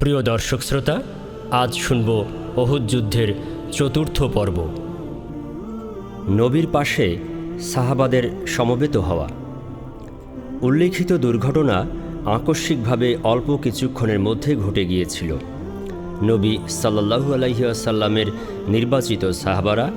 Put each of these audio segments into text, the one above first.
প্রিয় দর্শক শ্রোতা, আজ শুনব অহুদ যুদ্ধের চতুর্থ পর্ব। নবীর পাশে সাহাবাদের সমবেত হওয়া। উল্লেখিত দুর্ঘটনা আকস্মিকভাবে অল্প কিছুক্ষণের মধ্যে ঘটে গিয়েছিল। নবী সাল্লাহু আলাইসাল্লামের নির্বাচিত সাহাবারা,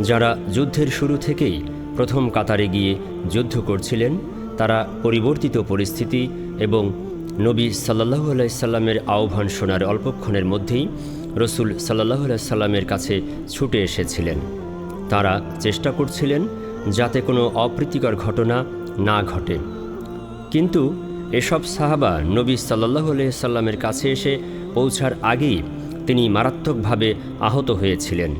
যারা যুদ্ধের শুরু থেকেই প্রথম কাতারে গিয়ে যুদ্ধ করছিলেন, তারা পরিবর্তিত পরিস্থিতি এবং নবী সাল্লাহু আলাইসাল্লামের আহ্বান শোনার অল্পক্ষণের মধ্যেই রসুল সাল্লাহু আলাইসাল্লামের কাছে ছুটে এসেছিলেন। তারা চেষ্টা করছিলেন যাতে কোনো অপ্রীতিকর ঘটনা না ঘটে। কিন্তু এসব সাহাবা নবী সাল্লাহ সাল্লামের কাছে এসে পৌঁছার আগেই তিনি মারাত্মকভাবে আহত হয়েছিলেন।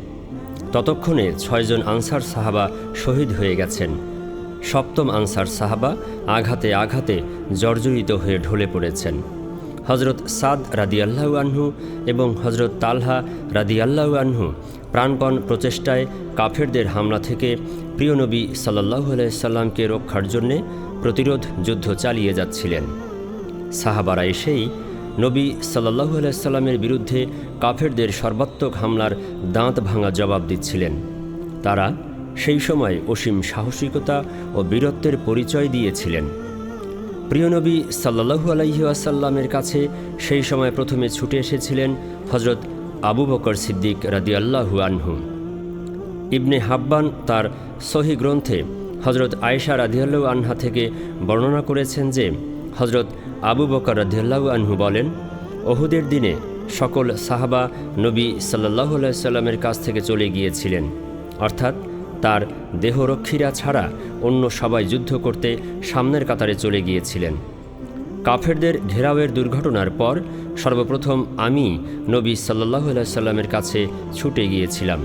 ততক্ষণে ছয়জন আনসার সাহাবা শহীদ হয়ে গেছেন। সপ্তম আনসার সাহাবা আঘাতে আঘাতে জর্জরিত হয়ে ঢলে পড়েছেন। হজরত সাদ রাদিয়াল্লাহু আনহু এবং হজরত তালহা রাদিয়াল্লাহু আনহু প্রাণপণ প্রচেষ্টায় কাফেরদের হামলা থেকে প্রিয় নবী সাল্লাহু সাল্লামকে রক্ষার জন্যে প্রতিরোধ যুদ্ধ চালিয়ে যাচ্ছিলেন। সাহাবারা এসেই নবী সাল্লাহু সাল্লামের বিরুদ্ধে কাফেরদের সর্বাত্মক হামলার দাঁত ভাঙা জবাব দিচ্ছিলেন। তারা সেই সময় অসীম সাহসিকতা ও বীরত্বের পরিচয় দিয়েছিলেন। প্রিয়নবী সাল্লাহু আলাইহি আসাল্লামের কাছে সেই সময় প্রথমে ছুটে এসেছিলেন হজরত আবু বকর সিদ্দিক রাদিয়াল্লাহু আনহু। ইবনে হাব্বান তার সহি গ্রন্থে হজরত আয়েশা রাদিয়াল্লাহু আনহা থেকে বর্ণনা করেছেন যে হজরত আবু বকর রাদিয়াল্লাহু আনহু বলেন অহুদের দিনে সকল সাহাবা নবী সাল্লাহ সাল্লামের কাছ থেকে চলে গিয়েছিলেন। অর্থাৎ তার দেহরক্ষীরা ছাড়া অন্য সবাই যুদ্ধ করতে সামনের কাতারে চলে গিয়েছিলেন। কাফেরদের ঘেরাওয়ের দুর্ঘটনার পর সর্বপ্রথম আমি নবী সাল্লাহ সাল্লামের কাছে ছুটে গিয়েছিলাম।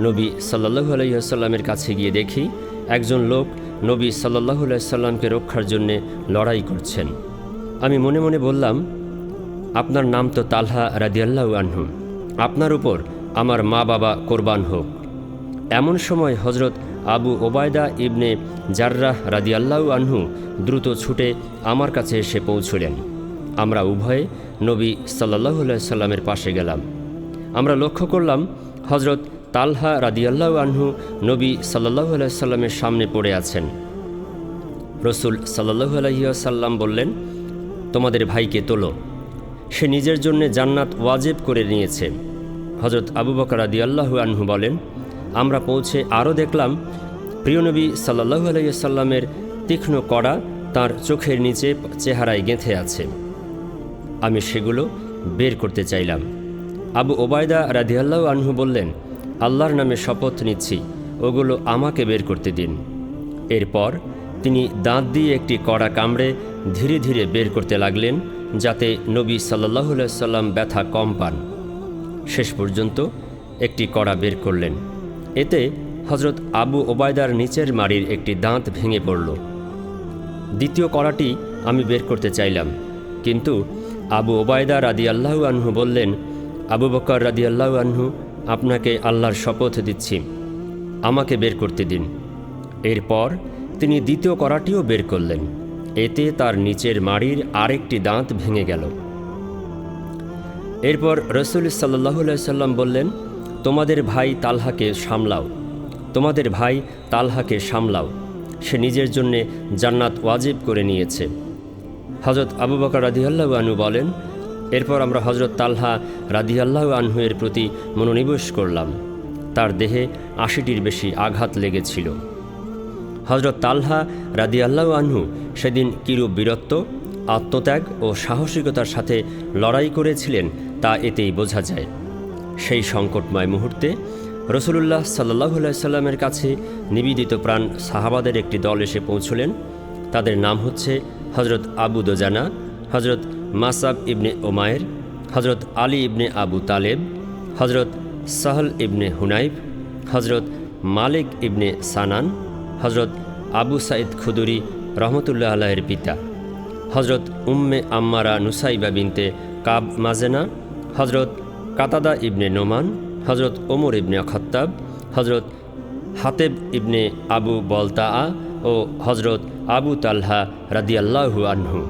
নবী সাল্লাহু আলাইসাল্লামের কাছে গিয়ে দেখি একজন লোক নবী সাল্লাহু সাল্লামকে রক্ষার জন্যে লড়াই করছেন। আমি মনে মনে বললাম, আপনার নাম তো তালহা রাদিয়াল্লাহু আনহু। আপনার উপর আমার মা বাবা কোরবান হোক। এমন সময় হজরত আবু ওবায়দা ইবনে জার্রাহ রাদিয়াল্লাহু আনহু দ্রুত ছুটে আমার কাছে এসে পৌঁছলেন। আমরা উভয়ে নবী সাল্লাহ সাল্লামের পাশে গেলাম। আমরা লক্ষ্য করলাম হজরত তালহা রাদিয়াল্লাহু আনহু নবী সাল্লাহ সাল্লামের সামনে পড়ে আছেন। রসুল সাল্লাহু আলহিয়াসাল্লাম বললেন, তোমাদের ভাইকে তোলো। সে নিজের জন্যে জান্নাত ওয়াজেব করে নিয়েছে। হজরত আবু বকর রাদিয়াল্লাহু আনহু বলেন আমরা পৌঁছে আরও দেখলাম প্রিয়নবী সাল্লাহু আলাইসাল্লামের তীক্ষ্ণ কড়া তার চোখের নিচে চেহারায় গেঁথে আছে। আমি সেগুলো বের করতে চাইলাম। আবু ওবায়দা রাদিয়াল্লাহু আনহু বললেন, আল্লাহর নামে শপথ নিচ্ছি, ওগুলো আমাকে বের করতে দিন। এরপর তিনি দাঁত দিয়ে একটি কড়া কামড়ে ধীরে ধীরে বের করতে লাগলেন, যাতে নবী সাল্লাহ সাল্লাম ব্যথা কম পান। শেষ পর্যন্ত একটি কড়া বের করলেন। এতে হজরত আবু ওবায়দার নিচের মাড়ির একটি দাঁত ভেঙে পড়ল। দ্বিতীয় কড়াটি আমি বের করতে চাইলাম, কিন্তু আবু ওবায়দা রাদি আল্লাহু আনহু বললেন, আবু বকর রাদি আল্লাহু আনহু, আপনাকে আল্লাহর শপথ দিচ্ছি, আমাকে বের করতে দিন। এরপর তিনি দ্বিতীয় কড়াটিও বের করলেন। এতে তার নিচের মাড়ির আরেকটি দাঁত ভেঙে গেল। এরপর রসুল সাল্লাহ সাল্লাম বললেন তোমাদের ভাই তালহাকে সামলাও। তোমাদের ভাই তালহাকে সামলাও। সে নিজের জন্যে জান্নাত ওয়াজিব করে নিয়েছে। হজরত আবু বকর রাদিয়াল্লাহ আনহু বলেন, এরপর আমরা হজরত তালহা রাদিয়াল্লাহ আনহু এর প্রতি মনোনিবেশ করলাম। তার দেহে আশিটির বেশি আঘাত লেগেছিল। হজরত তালহা রাদিয়াল্লাহ আনহু সেদিন কিরূপ বীরত্ব, আত্মত্যাগ ও সাহসিকতার সাথে লড়াই করেছিলেন তা এতেই বোঝা যায়। সেই সংকটময় মুহূর্তে রসুলুল্লাহ সাল্লাহ সাল্লামের কাছে নিবেদিত প্রাণ সাহাবাদের একটি দল এসে পৌঁছলেন। তাদের নাম হচ্ছে হজরত আবু দোজানা হজরত মাসাব ইবনে ওমায়ের হজরত আলী ইবনে আবু তালেব হজরত সাহল ইবনে হুনাইব হজরত মালিক ইবনে সানান হজরত আবু সাইদ খুদুরি রহমতুল্লাহ আল্লাহের পিতা হজরত উম্মে আম্মারা নুসাইবা বিনতে কাব মাজেনা হজরত কাতাদা ইবনে নোমান হজরত ওমর ইবনে খত্তাব হজরত হাতেব ইবনে আবু বলতা ও হজরত আবু তালহা রাদিয়াল্লাহু আনহু।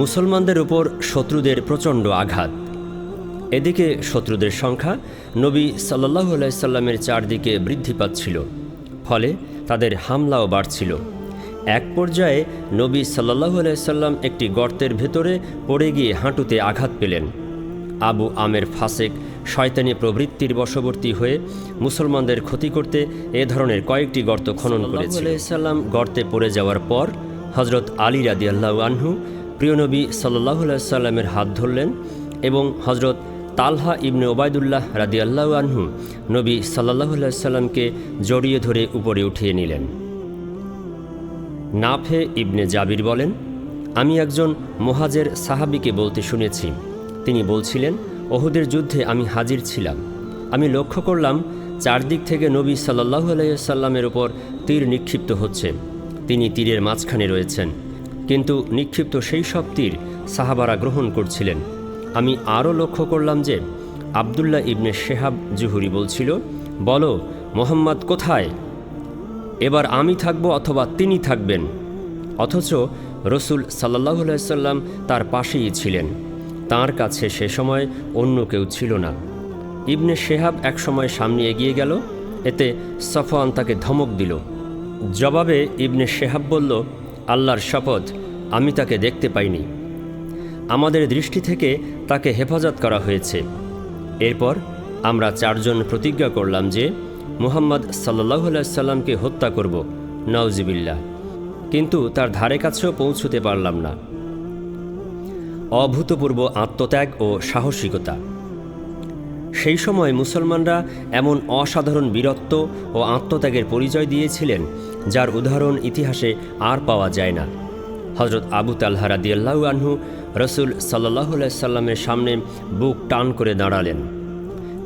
মুসলমানদের উপর শত্রুদের প্রচণ্ড আঘাত। এদিকে শত্রুদের সংখ্যা নবী সাল্লাহ সাল্লামের চারদিকে বৃদ্ধি পাচ্ছিল, ফলে তাদের হামলাও বাড়ছিল। এক পর্যায়ে নবী সাল্লাহ সাল্লাম একটি গর্তের ভেতরে পড়ে গিয়ে হাঁটুতে আঘাত পেলেন। আবু আমের ফাসেক শয়তানি প্রবৃত্তির বশবর্তী হয়ে মুসলমানদের ক্ষতি করতে এ ধরনের কয়েকটি গর্ত খনন করেছিল। গর্তে পড়ে যাওয়ার পর হজরত আলী রাদি আল্লাহ আনহু প্রিয়নবী সাল্লাহ সাল্লামের হাত ধরলেন এবং হজরত তালহা ইবনে ওবায়দুল্লাহ রাদি আল্লাহ আনহু নবী সাল্লাহ সাল্লামকে জড়িয়ে ধরে উপরে উঠিয়ে নিলেন। নাফে ইবনে জাবির বলেন আমি একজন মোহাজের সাহাবিকে বলতে শুনেছি তিনি বলছিলেন, ওহুদের যুদ্ধে আমি হাজির ছিলাম। আমি লক্ষ্য করলাম, চারদিক থেকে নবী সাল্লাহ আলাইসাল্লামের ওপর তীর নিক্ষিপ্ত হচ্ছে। তিনি তীরের মাঝখানে রয়েছেন। কিন্তু নিক্ষিপ্ত সেই সব তীর সাহাবারা গ্রহণ করছিলেন। আমি আরও লক্ষ্য করলাম যে, আবদুল্লাহ ইবনে শেহাব জুহুরি বলছিল, বলো, মোহাম্মদ কোথায়? এবার আমি থাকব অথবা তিনি থাকবেন। অথচ রসুল সাল্লাহ সাল্লাম তার পাশেই ছিলেন। তার কাছে সে সময় অন্য কেউ ছিল না। ইবনে শেহাব এক সময় সামনে এগিয়ে গেল, এতে সফওয়ান তাকে ধমক দিল। জবাবে ইবনে শেহাব বলল, আল্লাহর শপথ, আমি তাকে দেখতে পাইনি। আমাদের দৃষ্টি থেকে তাকে হেফাজত করা হয়েছে। এরপর আমরা চারজন প্রতিজ্ঞা করলাম যে, মুহাম্মদ সাল্লাহ সাল্লামকে হত্যা করব নওজিবিল্লা কিন্তু তার ধারে কাছেও পৌঁছতে পারলাম না। অভূতপূর্ব আত্মত্যাগ ও সাহসিকতা। সেই সময় মুসলমানরা এমন অসাধারণ বীরত্ব ও আত্মত্যাগের পরিচয় দিয়েছিলেন, যার উদাহরণ ইতিহাসে আর পাওয়া যায় না। হজরত আবু তাল্হা রাদিয়াল্লাহু আনহু রসুল সাল্লাহ সাল্লামের সামনে বুক টান করে দাঁড়ালেন।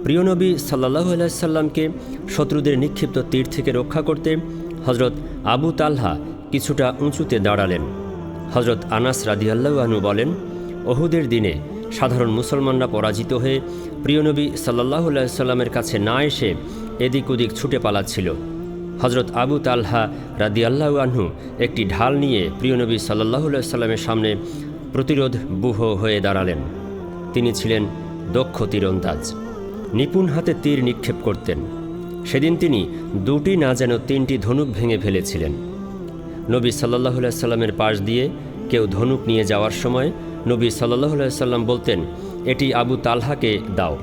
প্রিয়নবী সাল্লাহ সাল্লামকে শত্রুদের নিক্ষিপ্ত তীর থেকে রক্ষা করতে হজরত আবু তালহা কিছুটা উঁচুতে দাঁড়ালেন। হজরত আনাস রাদিয়াল্লাহু আনহু বলেন ওহুদের দিনে সাধারণ মুসলমানরা পরাজিত হয়ে প্রিয়নবী সাল্লাহ সাল্লামের কাছে না এসে এদিক ওদিক ছুটে পালাচ্ছিল। হজরত আবু তালহা রাদি আল্লাহ আনহু একটি ঢাল নিয়ে প্রিয়নবী সাল্লাহ সাল্লামের সামনে প্রতিরোধ বুহ হয়ে দাঁড়ালেন। তিনি ছিলেন দক্ষ তীরন্দাজ, নিপুণ হাতে তীর নিক্ষেপ করতেন। সেদিন তিনি দুটি না যেন তিনটি ধনুক ভেঙে ফেলেছিলেন। নবী সাল্লাহ সাল্লামের পাশ দিয়ে কেউ ধনুক নিয়ে যাওয়ার সময় নবী সাল্লাহ সাল্লাম বলতেন, এটি আবু তালহাকে দাও।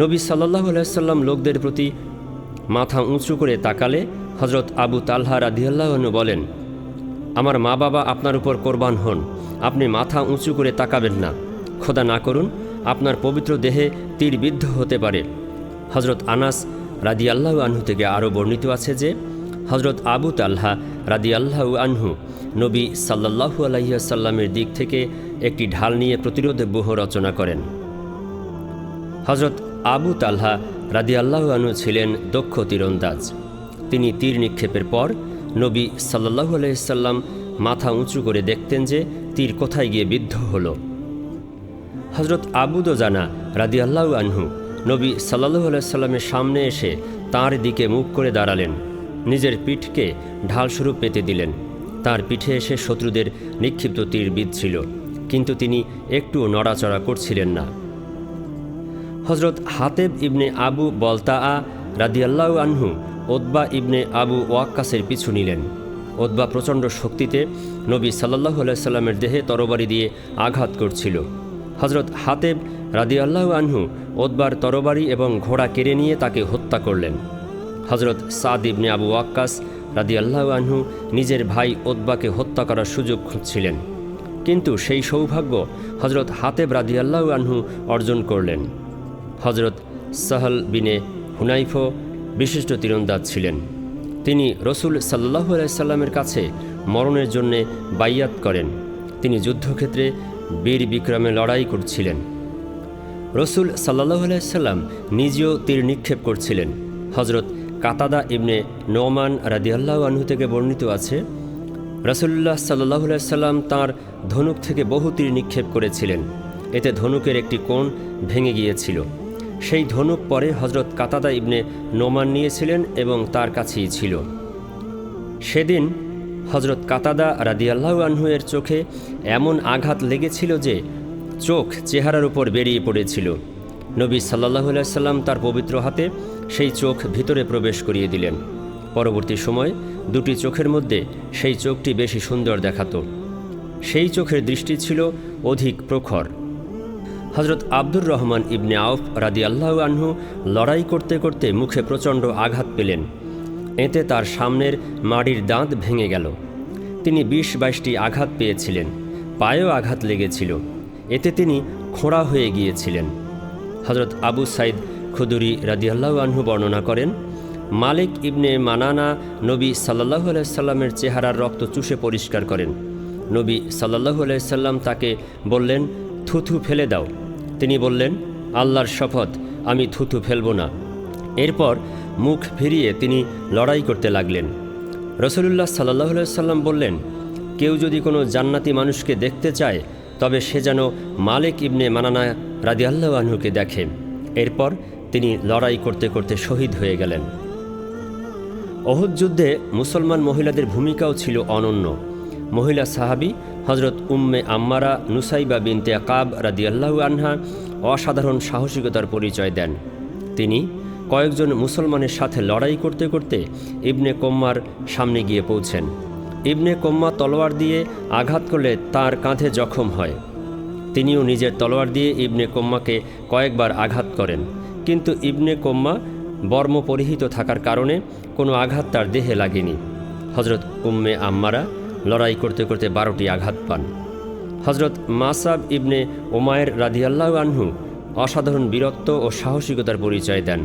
নবী সাল্লাহ সাল্লাম লোকদের প্রতি মাথা উঁচু করে তাকালে হজরত আবু তালহা রাধিয়াল্লাহনু বলেন, আমার মা বাবা আপনার উপর কোরবান হন, আপনি মাথা উঁচু করে তাকাবেন না। খোদা না করুন, আপনার পবিত্র দেহে তীরবিদ্ধ হতে পারে। হজরত আনাস রাদি আল্লাহ আনহু থেকে আরও বর্ণিত আছে যে হজরত আবু তাল্হা আল্লাহ আনহু নবী সাল্লাহু আলাইসাল্লামের দিক থেকে একটি ঢাল নিয়ে প্রতিরোধ বুহ রচনা করেন। হজরত আবু তালহা রাদি আনহু ছিলেন দক্ষ তীরন্দাজ। তিনি তীর নিক্ষেপের পর নবী সাল্লাহু আলাইসাল্লাম মাথা উঁচু করে দেখতেন যে তীর কোথায় গিয়ে বিদ্ধ হল। হজরত আবুদ জানা রাদি আল্লাহ আনহু নবী সাল্লাহু আলাইসাল্লামের সামনে এসে তার দিকে মুখ করে দাঁড়ালেন। নিজের পিঠকে ঢালস্বরূপ পেতে দিলেন। তার পিঠে এসে শত্রুদের নিক্ষিপ্ত তীর বিঁধছিল, কিন্তু তিনি একটুও নড়াচড়া করছিলেন না। হজরত হাতেব ইবনে আবু বলতা আ রাদিয়াল্লাহ আনহু ওদবা ইবনে আবু ওয়াক্কাসের পিছু নিলেন। ওদবা প্রচণ্ড শক্তিতে নবী সাল্লাহ সাল্লামের দেহে তরবারি দিয়ে আঘাত করছিল। হজরত হাতেব রাদিয়াল্লাহ আনহু ওদবার তরবারি এবং ঘোড়া কেড়ে নিয়ে তাকে হত্যা করলেন। হজরত সাদ ইবনে আবু ওয়াক্কাস রাদিয়াল্লাহ আনহু নিজের ভাই ওদবাকে হত্যা করার সুযোগ খুঁজছিলেন। কিন্তু সেই সৌভাগ্য হজরত হাতেব রাদিয়াল্লাহ আনহু অর্জন করলেন। হজরত সাহল বিনে হুনাইফো বিশিষ্ট তীরন্দাজ ছিলেন। তিনি রসুল সাল্লাহ সাল্লামের কাছে মরণের জন্যে বাইয়াত করেন। তিনি যুদ্ধক্ষেত্রে বীর বিক্রমে লড়াই করছিলেন। রসুল সাল্লাহ সাল্লাম নিজেও তীর নিক্ষেপ করছিলেন। হজরত কাতাদা ইবনে নোমান রাদিয়াল্লাহ আনহু থেকে বর্ণিত আছে রসুল্লাহ সাল্লাহ সাল্লাম তাঁর ধনুক থেকে বহু তীর নিক্ষেপ করেছিলেন। এতে ধনুকের একটি কোণ ভেঙে গিয়েছিল। সেই ধনুক পরে হজরত কাতাদা ইবনে নোমান নিয়েছিলেন এবং তার কাছেই ছিল। সেদিন হজরত কাতাদা রাদিয়াল্লাহু আনহু এর চোখে এমন আঘাত লেগেছিল যে চোখ চেহারার উপর বেরিয়ে পড়েছিল। নবী সাল্লাহ সাল্লাম তার পবিত্র হাতে সেই চোখ ভিতরে প্রবেশ করিয়ে দিলেন। পরবর্তী সময় দুটি চোখের মধ্যে সেই চোখটি বেশি সুন্দর দেখাতো। সেই চোখের দৃষ্টি ছিল অধিক প্রখর। হজরত আব্দুর রহমান ইবনে আউফ রাদি আল্লাহ আনহু লড়াই করতে করতে মুখে প্রচণ্ড আঘাত পেলেন। এতে তার সামনের মাড়ির দাঁত ভেঙে গেল। তিনি বিশ বাইশটি আঘাত পেয়েছিলেন, পায়েও আঘাত লেগেছিল। এতে তিনি খোঁড়া হয়ে গিয়েছিলেন। হজরত আবু সাইদ খুদুরি রাদিয়াল্লাহ আনহু বর্ণনা করেন, মালিক ইবনে মানানা নবী সাল্লাহ সাল্লামের চেহারার রক্ত চুষে পরিষ্কার করেন। নবী সাল্লাহ সাল্লাম তাকে বললেন, থুথু ফেলে দাও। তিনি বললেন, আল্লাহর শপথ, আমি থুথু ফেলব না। এরপর মুখ ফিরিয়ে তিনি লড়াই করতে লাগলেন। রসুলুল্লাহ সাল্লাহ সাল্লাম বললেন, কেউ যদি কোনো জান্নাতি মানুষকে দেখতে চায়, তবে সে যেন মালিক ইবনে মানানা রাদিয়াল্লাহ আনহুকে দেখে। এরপর তিনি লড়াই করতে করতে শহীদ হয়ে গেলেন। অহুদ যুদ্ধে মুসলমান মহিলাদের ভূমিকাও ছিল অনন্য। মহিলা সাহাবি হজরত উম্মে আম্মারা নুসাইবা বিনতে কাব রাদিয়াল্লাহু আনহা অসাধারণ সাহসিকতার পরিচয় দেন। তিনি কয়েকজন মুসলমানের সাথে লড়াই করতে করতে ইবনে কোম্মার সামনে গিয়ে পৌঁছেন। ইবনে কোম্মা তলোয়ার দিয়ে আঘাত করলে তার কাঁধে জখম হয়। তিনিও নিজের তলোয়ার দিয়ে ইবনে কোম্মাকে কয়েকবার আঘাত করেন। কিন্তু ইবনে কোম্মা বর্ম পরিহিত থাকার কারণে কোনো আঘাত তার দেহে লাগেনি। হজরত উম্মে আম্মারা লড়াই করতে করতে বারোটি আঘাত পান। হজরত মাসাব ইবনে ওমায়ের রাদিয়াল্লাহ আনহু অসাধারণ বীরত্ব ও সাহসিকতার পরিচয় দেন।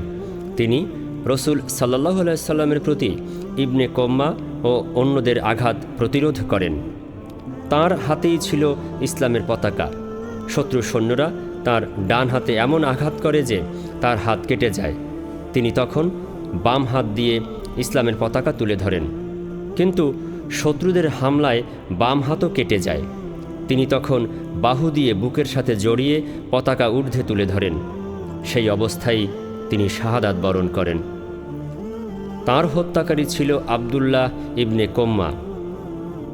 তিনি রসুল সাল্লাহ সাল্লামের প্রতি ইবনে কোম্মা ও অন্যদের আঘাত প্রতিরোধ করেন। তার হাতেই ছিল ইসলামের পতাকা। শত্রু সৈন্যরা তার ডান হাতে এমন আঘাত করে যে তার হাত কেটে যায়। তিনি তখন বাম হাত দিয়ে ইসলামের পতাকা তুলে ধরেন। কিন্তু শত্রুদের হামলায় বাম হাতও কেটে যায়। তিনি তখন বাহু দিয়ে বুকের সাথে জড়িয়ে পতাকা ঊর্ধ্বে তুলে ধরেন। সেই অবস্থায় তিনি শাহাদাত বরণ করেন। তার হত্যাকারী ছিল আবদুল্লাহ ইবনে কোম্মা।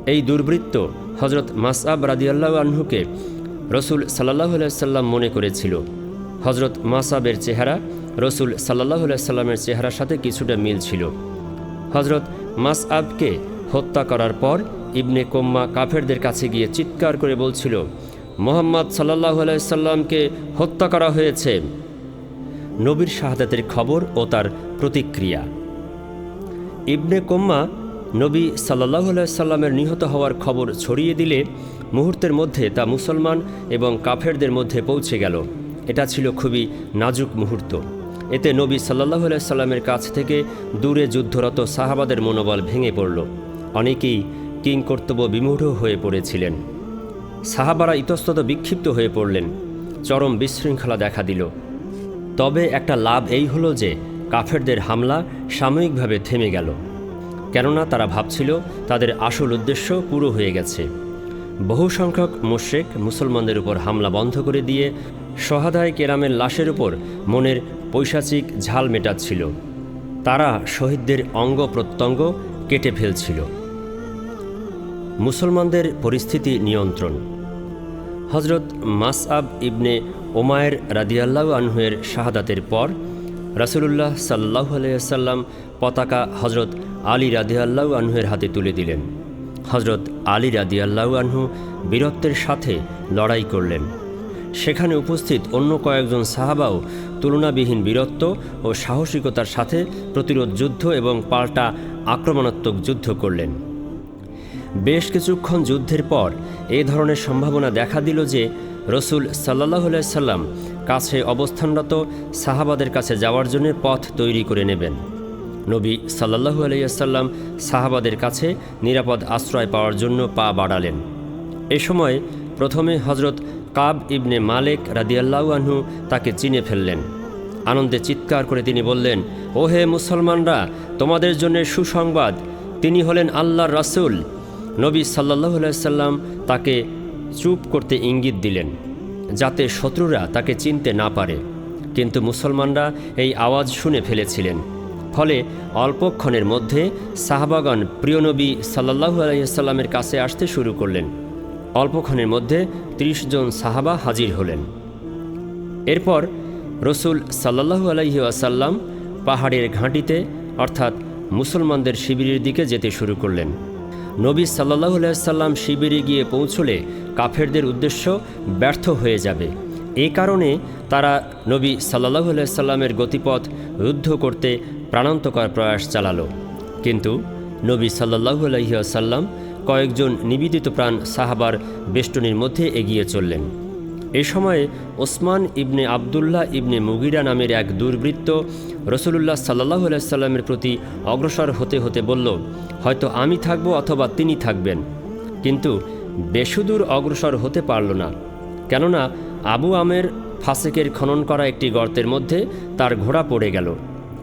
এই দুর্বৃত্ত হজরত মাসআব রাদিয়াল্লাহ আনহুকে রসুল সাল্লাহ সাল্লাম মনে করেছিল। হজরত মাসাবের চেহারা রসুল সাল্লাহ সাল্লামের চেহারার সাথে কিছুটা মিল ছিল। হজরত মাসআবকে হত্যা করার পর ইবনে কোম্মা কাফেরদের কাছে গিয়ে চিৎকার করে বলছিল, মোহাম্মদ সাল্লাহ সাল্লামকে হত্যা করা হয়েছে। নবীর শাহাদাতের খবর ও তার প্রতিক্রিয়া। ইবনে কোম্মা নবী সাল্লাহ সাল্লামের নিহত হওয়ার খবর ছড়িয়ে দিলে মুহূর্তের মধ্যে তা মুসলমান এবং কাফেরদের মধ্যে পৌঁছে গেল। এটা ছিল খুবই নাজুক মুহূর্ত। এতে নবী সাল্লাহ সাল্লামের কাছ থেকে দূরে যুদ্ধরত সাহাবাদের মনোবল ভেঙে পড়ল। অনেকেই কিং কর্তব্য বিমূঢ় হয়ে পড়েছিলেন। সাহাবারা ইতস্তত বিক্ষিপ্ত হয়ে পড়লেন। চরম বিশৃঙ্খলা দেখা দিল। তবে একটা লাভ এই হলো যে কাফেরদের হামলা সাময়িকভাবে থেমে গেল। কেননা তারা ভাবছিল তাদের আসল উদ্দেশ্য পুরো হয়ে গেছে। বহু সংখ্যক মোশেক মুসলমানদের উপর হামলা বন্ধ করে দিয়ে সহাদায় কেরামের লাশের উপর মনের পৈশাচিক ঝাল মেটাচ্ছিল। তারা শহীদদের অঙ্গ প্রত্যঙ্গ কেটে ফেলছিল। মুসলমানদের পরিস্থিতি নিয়ন্ত্রণ। হজরত মাসআব ইবনে ওমায়ের রাদিয়াল্লাহ আনহুয়ের শাহাদাতের পর রাসূলুল্লাহ সাল্লাহ আলাইসাল্লাম পতাকা হজরত আলী রাদিয়াল্লাহু আনহুয়ের হাতে তুলে দিলেন। হজরত আলী রাদিয়াল্লাহু আনহু বীরত্বের সাথে লড়াই করলেন। সেখানে উপস্থিত অন্য কয়েকজন সাহাবাও তুলনাবিহীন বীরত্ব ও সাহসিকতার সাথে প্রতিরোধ যুদ্ধ এবং পাল্টা আক্রমণাত্মক যুদ্ধ করলেন। বেশ কিছুক্ষণ যুদ্ধের পর এই ধরনের সম্ভাবনা দেখা দিল যে রসুল সাল্লাহ সাল্লাম কাছে অবস্থানরত সাহাবাদের কাছে যাওয়ার জন্য পথ তৈরি করে নেবেন। নবী সাল্লাহু আলাইসাল্লাম সাহাবাদের কাছে নিরাপদ আশ্রয় পাওয়ার জন্য পা বাড়ালেন। এ সময় প্রথমে হজরত কাব ইবনে মালেক রাদিয়াল্লাহু আনহু তাকে চিনে ফেললেন। আনন্দে চিৎকার করে তিনি বললেন ও হে মুসলমানরা, তোমাদের জন্য সুসংবাদ। তিনি হলেন আল্লাহর রাসূল। নবী সাল্লাহ সাল্লাম তাকে চুপ করতে ইঙ্গিত দিলেন, যাতে শত্রুরা তাকে চিনতে না পারে। কিন্তু মুসলমানরা এই আওয়াজ শুনে ফেলেছিলেন। ফলে অল্পক্ষণের মধ্যে সাহাবাগণ প্রিয়নবী সাল্লাহু আলাইসাল্লামের কাছে আসতে শুরু করলেন। অল্পক্ষণের মধ্যে ত্রিশ জন সাহাবা হাজির হলেন। এরপর রসুল সাল্লাহু আলাইহি আসাল্লাম পাহাড়ের ঘাঁটিতে, অর্থাৎ মুসলমানদের শিবিরের দিকে যেতে শুরু করলেন। নবী সাল্লাহু আলাইসাল্লাম শিবিরে গিয়ে পৌঁছলে কাফেরদের উদ্দেশ্য ব্যর্থ হয়ে যাবে। এই কারণে তারা নবী সাল্লাহু আলাইসাল্লামের গতিপথ রুদ্ধ করতে প্রাণান্তকর প্রয়াস চালালো। কিন্তু নবী সাল্লাহু আলহিহাসাল্লাম কয়েকজন নিবেদিত প্রাণ সাহাবার বেষ্টনীর মধ্যে এগিয়ে চললেন। এ সময়ে ওসমান ইবনে আবদুল্লাহ ইবনে মুগিরা নামের এক দুর্বৃত্ত রসুলুল্লাহ সাল্লাহ সাল্লামের প্রতি অগ্রসর হতে হতে বলল, হয়তো আমি থাকব অথবা তিনি থাকবেন। কিন্তু বেসুদূর অগ্রসর হতে পারল না। কেননা আবু আমের ফাসেকের খনন করা একটি গর্তের মধ্যে তার ঘোড়া পড়ে গেল।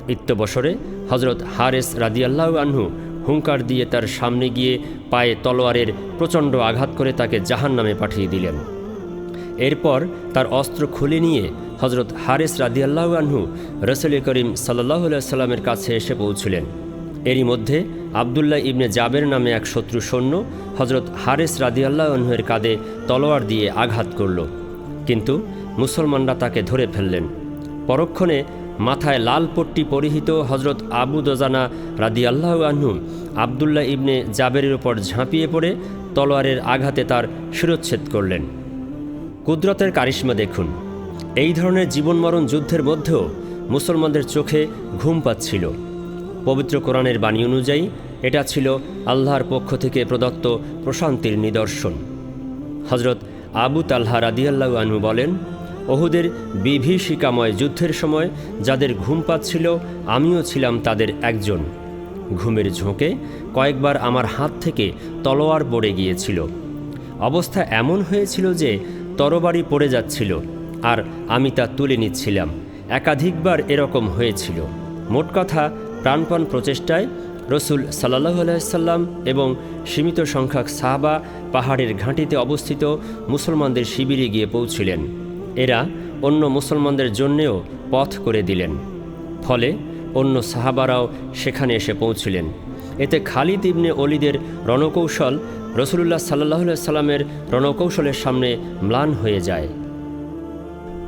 ইত্যবসরে হজরত হারেস রাদিয়াল্লাহ আনহু হুঙ্কার দিয়ে তার সামনে গিয়ে পায়ে তলোয়ারের প্রচণ্ড আঘাত করে তাকে জাহান নামে পাঠিয়ে দিলেন। এরপর তার অস্ত্র খুলে নিয়ে হজরত হারেস রাদিয়াল্লাহ আনহু রসুল করিম সাল্লাহ সাল্লামের কাছে এসে পৌঁছলেন। এরই মধ্যে আবদুল্লাহ ইবনে জাবের নামে এক শত্রু সৈন্য হজরত হারেস রাদিয়াল্লাহ আনহুয়ের কাঁধে তলোয়ার দিয়ে আঘাত করল। কিন্তু মুসলমানরা তাকে ধরে ফেললেন। পরক্ষণে মাথায় লাল পট্টি পরিহিত হজরত আবু দজানা রাদি আল্লাহ আহ্নু আবদুল্লাহ ইবনে জাবেরের ওপর ঝাঁপিয়ে পড়ে, তলোয়ারের আঘাতে তার শিরোচ্ছেদ করলেন। কুদরতের কারিশ্মা দেখুন। এই ধরনের জীবনমরণ যুদ্ধের মধ্যেও মুসলমানদের চোখে ঘুম পাচ্ছিল। পবিত্র কোরআনের বাণী অনুযায়ী এটা ছিল আল্লাহর পক্ষ থেকে প্রদত্ত প্রশান্তির নিদর্শন। হজরত আবু তাল্হা রাদিয়াল্লাহ আনু বলেন ওহুদের বিভীষিকাময় যুদ্ধের সময় যাদের ঘুম পাচ্ছিল, আমিও ছিলাম তাদের একজন। ঘুমের ঝোঁকে কয়েকবার আমার হাত থেকে তলোয়ার পড়ে গিয়েছিল। অবস্থা এমন হয়েছিল যে তরবারি পড়ে যাচ্ছিল, আর আমি তা তুলে নিচ্ছিলাম। একাধিকবার এরকম হয়েছিল। মোট কথা, প্রাণপণ প্রচেষ্টায় রসুল সাল্লাহ আলাইসাল্লাম এবং সীমিত সংখ্যক সাহাবা পাহাড়ের ঘাঁটিতে অবস্থিত মুসলমানদের শিবিরে গিয়ে পৌঁছিলেন। এরা অন্য মুসলমানদের জন্যেও পথ করে দিলেন। ফলে অন্য সাহাবারাও সেখানে এসে পৌঁছিলেন। এতে খালিদ ইবনে অলিদের রণকৌশল রসুলুল্লাহ সাল্লাহ সাল্লামের রণকৌশলের সামনে ম্লান হয়ে যায়।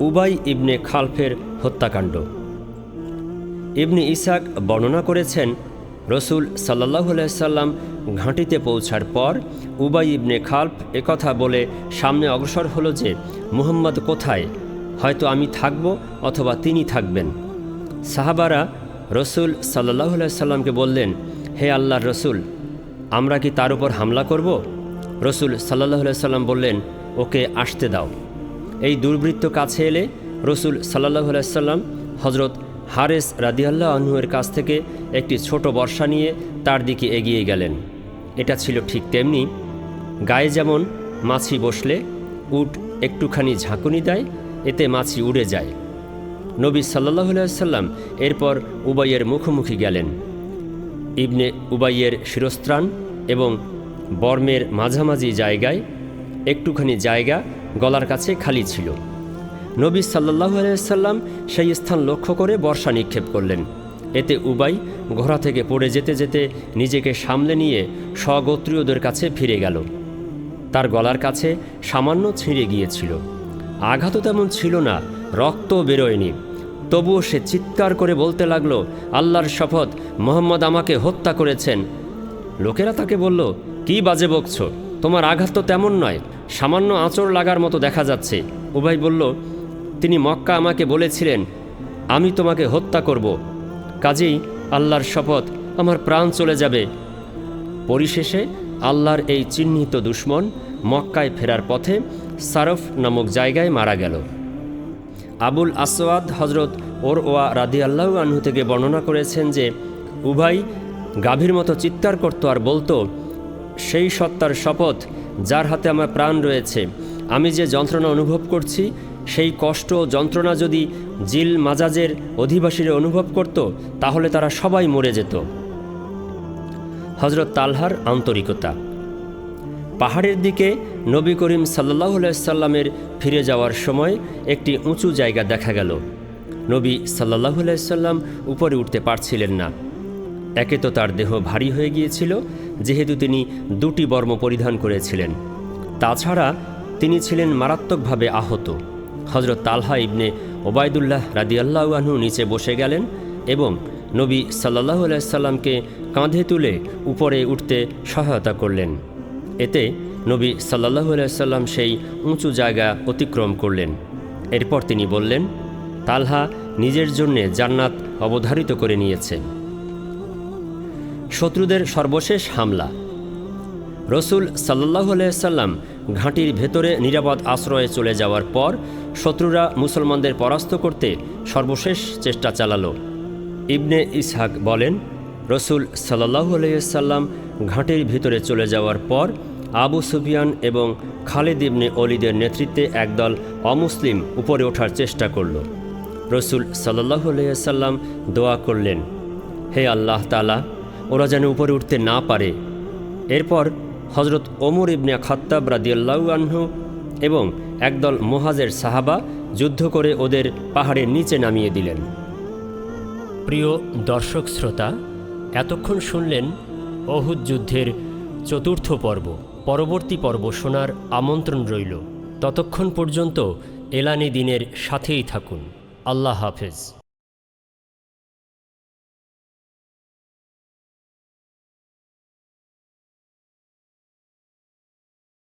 উবাই ইবনে খালফের হত্যাকাণ্ড। ইবনে ইসাক বর্ণনা করেছেন, রসুল সাল্লাহ সাল্লাম ঘাঁটিতে পৌঁছার পর উবাই ইবনে খালফ একথা বলে সামনে অগ্রসর হলো যে, মুহাম্মদ কোথায়? হয়তো আমি থাকব অথবা তিনি থাকবেন। সাহাবারা রসুল সাল্লাহ সাল্লামকে বললেন, হে আল্লাহর রসুল, আমরা কি তার উপর হামলা করব? রসুল সাল্লাহ সাল্লাম বললেন, ওকে আসতে দাও। এই দুর্বৃত্ত কাছে এলে রসুল সাল্লাহ সাল্লাম হজরত হারেস রাদিয়াল্লাহ আনহুয়ের কাছ থেকে একটি ছোট বর্ষা নিয়ে তার দিকে এগিয়ে গেলেন। এটা ছিল ঠিক তেমনি। গায়ে যেমন মাছি বসলে উট একটুখানি ঝাঁকুনি দেয়, এতে মাছি উড়ে যায়। নবী সাল্লাহ সাল্লাম এরপর উবাইয়ের মুখোমুখি গেলেন। ইবনে উবাইয়ের শিরস্ত্রাণ এবং বর্মের মাঝামাঝি জায়গায় একটুখানি জায়গা গলার কাছে খালি ছিল। নবী সাল্লাহ আলাইসাল্লাম সেই স্থান লক্ষ্য করে বর্ষা নিক্ষেপ করলেন। এতে উবাই ঘোড়া থেকে পড়ে যেতে যেতে নিজেকে সামলে নিয়ে স্বগোত্রীয়দের কাছে ফিরে গেল। তার গলার কাছে সামান্য ছিঁড়ে গিয়েছিল। আঘাতও তেমন ছিল না রক্ত বেরোয়নি। তবুও সে চিৎকার করে বলতে লাগল, আল্লাহর শপথ, মোহাম্মদ আমাকে হত্যা করেছেন। লোকেরা তাকে বলল, কি বাজে বকছ? তোমার আঘাত তো তেমন নয়, সামান্য আঁচড় লাগার মতো দেখা যাচ্ছে। উভয় বলল, তিনি মক্কা আমাকে বলেছিলেন, আমি তোমাকে হত্যা করব। কাজেই আল্লাহর শপথ আমার প্রাণ চলে যাবে। পরিশেষে আল্লাহর এই চিহ্নিত দুশ্মন মক্কায় ফেরার পথে সারফ নামক জায়গায় মারা গেল। আবুল আসওয়াদ হজরত ওর ওয়া রাদি আল্লাহ আনহু থেকে বর্ণনা করেছেন যে, উভয় গাভীর মতো চিৎকার করত আর বলতো, সেই সত্তার শপথ, যার হাতে আমার প্রাণ রয়েছে, আমি যে যন্ত্রণা অনুভব করছি সেই কষ্ট যন্ত্রণা যদি জিল মাজাজের অধিবাসীরা অনুভব করত, তাহলে তারা সবাই মরে যেত। হজরত তালহার আন্তরিকতা। পাহাড়ের দিকে নবী করিম সাল্লাহ সাল্লামের ফিরে যাওয়ার সময় একটি উঁচু জায়গা দেখা গেল। নবী সাল্লাহ সাল্লাম উপরে উঠতে পারছিলেন না। একে তো তার দেহ ভারী হয়ে গিয়েছিল, যেহেতু তিনি দুটি বর্ম পরিধান করেছিলেন। তাছাড়া তিনি ছিলেন মারাত্মকভাবে আহত। হজরত তালহা ইবনে ওবায়দুল্লাহ রাদিয়াল্লাহু আনহু নিচে বসে গেলেন এবং নবী সাল্লাহ আলাইসাল্লামকে কাঁধে তুলে উপরে উঠতে সহায়তা করলেন। এতে নবী সাল্লাহু আলাইসাল্লাম সেই উঁচু জায়গা অতিক্রম করলেন। এরপর তিনি বললেন, তালহা নিজের জন্যে জান্নাত অবধারিত করে নিয়েছে। শত্রুদের সর্বশেষ হামলা। রসুল সাল্লাহ আলাইসাল্লাম ঘাঁটির ভেতরে নিরাপদ আশ্রয়ে চলে যাওয়ার পর শত্রুরা মুসলমানদের পরাস্ত করতে সর্বশেষ চেষ্টা চালালো। ইবনে ইসহাক বলেন, রসুল সাল্লাহ আলাইসাল্লাম ঘাঁটির ভিতরে চলে যাওয়ার পর আবু সুফিয়ান এবং খালিদ ইবনে অলিদের নেতৃত্বে একদল অমুসলিম উপরে ওঠার চেষ্টা করল। রসুল সাল্লাহ আলাইসাল্লাম দোয়া করলেন, হে আল্লাহ তালা ওরা যেন উপরে উঠতে না পারে। এরপর হজরত ওমর ইবনে খাত্তাব রাদিয়াল্লাহু আনহু এবং একদল মোহাজের সাহাবা যুদ্ধ করে ওদের পাহাড়ের নিচে নামিয়ে দিলেন। প্রিয় দর্শক শ্রোতা, এতক্ষণ শুনলেন অহুদ যুদ্ধের চতুর্থ পর্ব, পরবর্তী পর্ব শোনার আমন্ত্রণ রইল। ততক্ষণ পর্যন্ত এলানি দিনের সাথেই থাকুন। আল্লাহ হাফেজ।